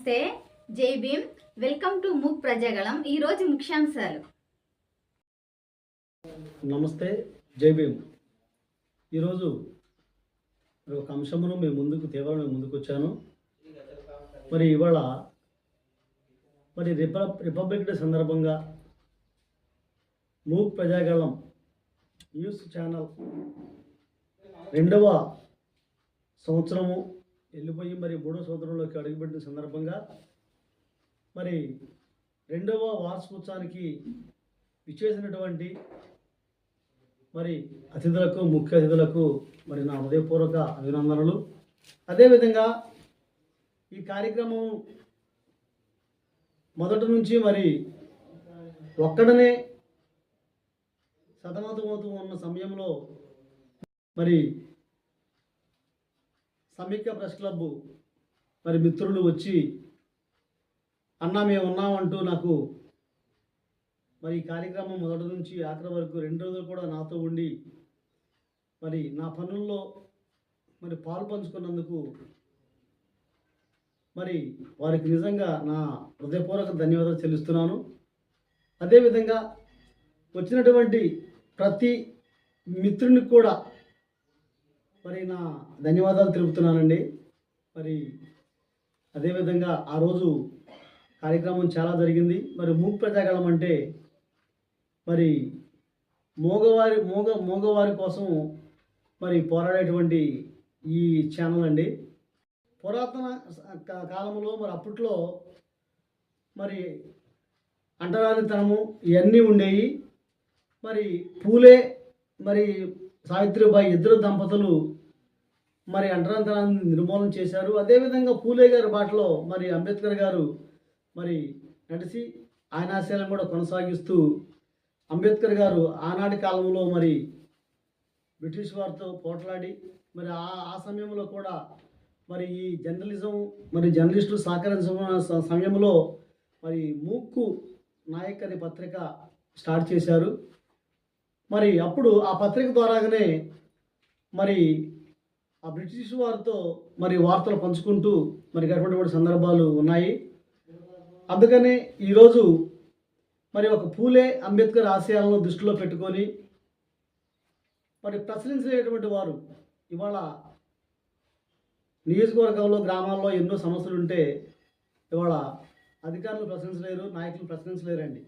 నమస్తే. Jai Bhim. Welcome to ముక్ ప్రజాగళం. ఈరోజు ముఖ్యాంశాలు. నమస్తే. జై భీమ్. ఈరోజు ఒక అంశమును మేము ముందుకు తీవ్రమైన ముందుకు వచ్చాను మరి ఇవాళ మరి రిప రిపబ్లిక్ డే సందర్భంగా మూక్ ప్రజాగళం న్యూస్ ఛానల్ రెండవ సంవత్సరము వెళ్ళిపోయి మరి మూడో సంవత్సరంలోకి అడుగుపెట్టిన సందర్భంగా మరి రెండవ వార్షికోత్సవానికి విచ్చేసినటువంటి మరి అతిథులకు ముఖ్య అతిథులకు మరి నా హృదయపూర్వక అభినందనలు. అదేవిధంగా ఈ కార్యక్రమం మొదటి నుంచి మరి ఒక్కడనే సతమతమవుతూ ఉన్న సమయంలో మరి సమీక్ష ప్రెస్ క్లబ్ మరి మిత్రులు వచ్చి అన్న మేము ఉన్నామంటూ నాకు మరి ఈ కార్యక్రమం మొదటి నుంచి ఆఖరి వరకు రెండు రోజులు కూడా నాతో ఉండి మరి నా పనుల్లో మరి పాలు పంచుకున్నందుకు మరి వారికి నిజంగా నా హృదయపూర్వక ధన్యవాదాలు చెల్లిస్తున్నాను. అదేవిధంగా వచ్చినటువంటి ప్రతి మిత్రునికి కూడా మరి నా ధన్యవాదాలు తెలుపుతున్నానండి. మరి అదేవిధంగా ఆ రోజు కార్యక్రమం చాలా జరిగింది. మరి మూక్ ప్రజాగళం అంటే మరి మోగవారి మోగ మోగవారి కోసం మరి పోరాడేటువంటి ఈ ఛానల్ అండి. పురాతన కాలంలో మరి అప్పట్లో మరి అంటరానితనము ఇవన్నీ ఉండేవి మరి పూలే మరి సావిత్రిబాయి ఇద్దరు దంపతులు మరి అంటరాంతరాన్ని నిర్మూలన చేశారు. అదేవిధంగా పూలే గారి బాటలో మరి అంబేద్కర్ గారు మరి నడిచి ఆయన ఆశయాలను కూడా కొనసాగిస్తూ అంబేద్కర్ గారు ఆనాటి కాలంలో మరి బ్రిటిష్ వారితో పోట్లాడి మరి ఆ ఆ సమయంలో కూడా మరి ఈ జర్నలిజం మరి జర్నలిస్టులు సహకరించిన సమయంలో మరి మూక్కు నాయక్ అనే పత్రిక స్టార్ట్ చేశారు. మరి అప్పుడు ఆ పత్రిక ద్వారాగానే మరి ఆ బ్రిటిష్ వారితో మరి వార్తలు పంచుకుంటూ మరి అటువంటి సందర్భాలు ఉన్నాయి. అందుకనే ఈరోజు మరి ఒక పూలే అంబేద్కర్ ఆశయాలను దృష్టిలో పెట్టుకొని మరి ప్రచురించేటువంటి వారు ఇవాళ నియోజకవర్గంలో గ్రామాల్లో ఎన్నో సమస్యలు ఉంటే ఇవాళ అధికారులు ప్రశ్నించలేరు నాయకులు ప్రశ్నించలేరండి.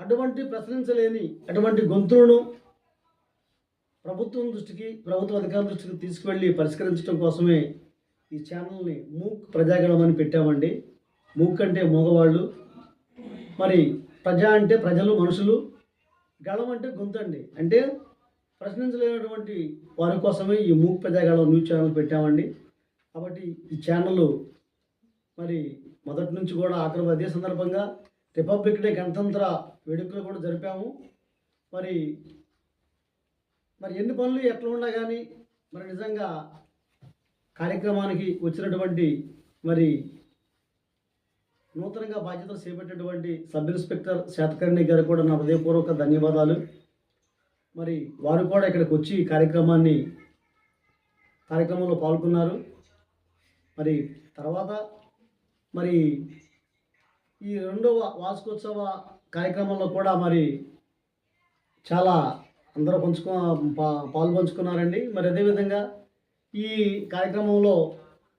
అటువంటి ప్రశ్నించలేని అటువంటి గొంతులను ప్రభుత్వం దృష్టికి ప్రభుత్వ అధికారుల దృష్టికి తీసుకువెళ్ళి పరిష్కరించడం కోసమే ఈ ఛానల్ని మూక్ ప్రజాగళం అని పెట్టామండి. మూక్ అంటే మగవాళ్ళు. మరి ప్రజ అంటే ప్రజలు మనుషులు. గళం అంటే గొంతు అండి. అంటే ప్రశ్నించలేనటువంటి వారి కోసమే ఈ మూక్ ప్రజాగళం న్యూస్ ఛానల్ పెట్టామండి. కాబట్టి ఈ ఛానల్ మరి మొదటి నుంచి కూడా ఆఖరి అదే సందర్భంగా రిపబ్లిక్ డే గణతంత్ర వేడుకలు కూడా జరిపాము. మరి మరి ఎన్ని పనులు ఎట్లా ఉన్నా కానీ మరి నిజంగా కార్యక్రమానికి వచ్చినటువంటి మరి నూతనంగా బాధ్యతలు చేపట్టినటువంటి సబ్ ఇన్స్పెక్టర్ శాతకర్ణి గారు కూడా నా హృదయపూర్వక ధన్యవాదాలు. మరి వారు కూడా ఇక్కడికి వచ్చి కార్యక్రమాన్ని కార్యక్రమంలో పాల్గొన్నారు. మరి తర్వాత మరి ఈ రెండవ వార్షికోత్సవ కార్యక్రమంలో కూడా మరి చాలా అందరూ పంచుకో పాలు పంచుకున్నారండి. మరి అదేవిధంగా ఈ కార్యక్రమంలో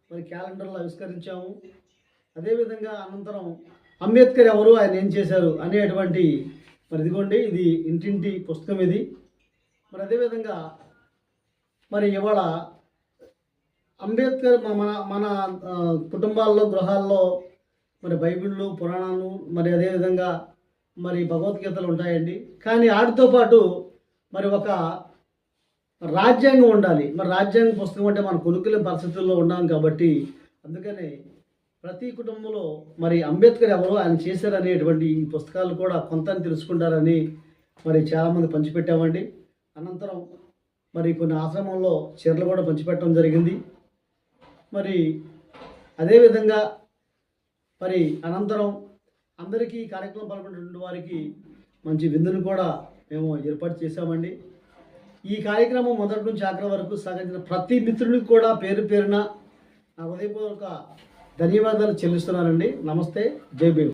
మరి క్యాలెండర్లు ఆవిష్కరించాము. అదేవిధంగా అనంతరం అంబేద్కర్ ఎవరు ఆయన ఏం చేశారు అనేటువంటి మరి ఇదిగోండి ఇది ఇంటింటి పుస్తకం ఇది. మరి అదేవిధంగా మరి ఇవాళ అంబేద్కర్ మన మన కుటుంబాల్లో గృహాల్లో మరి బైబిళ్ళు పురాణాలు మరి అదేవిధంగా మరి భగవద్గీతలు ఉంటాయండి. కానీ వాటితో పాటు మరి ఒక రాజ్యాంగం ఉండాలి. మరి రాజ్యాంగ పుస్తకం అంటే మన కొనుక్కునే పరిస్థితుల్లో ఉన్నాం కాబట్టి అందుకనే ప్రతి కుటుంబంలో మరి అంబేద్కర్ ఎవరో ఆయన చేశారనేటువంటి ఈ పుస్తకాలు కూడా కొంత తెలుసుకుంటారని మరి చాలామంది పంచిపెట్టామండి. అనంతరం మరి కొన్ని ఆశ్రమంలో చీరలు కూడా పంచిపెట్టడం జరిగింది. మరి అదేవిధంగా మరి అనంతరం అందరికీ కార్యక్రమం పాల్గొన్నటువంటి వారికి మంచి విందును కూడా మేము ఏర్పాటు చేశామండి. ఈ కార్యక్రమం మొదటి నుంచి ఆఖరి వరకు సహకరించిన ప్రతి మిత్రునికి కూడా పేరు పేరున నా హృదయపూర్వక ధన్యవాదాలు చెల్లిస్తున్నానండి. నమస్తే. జై భీమ్.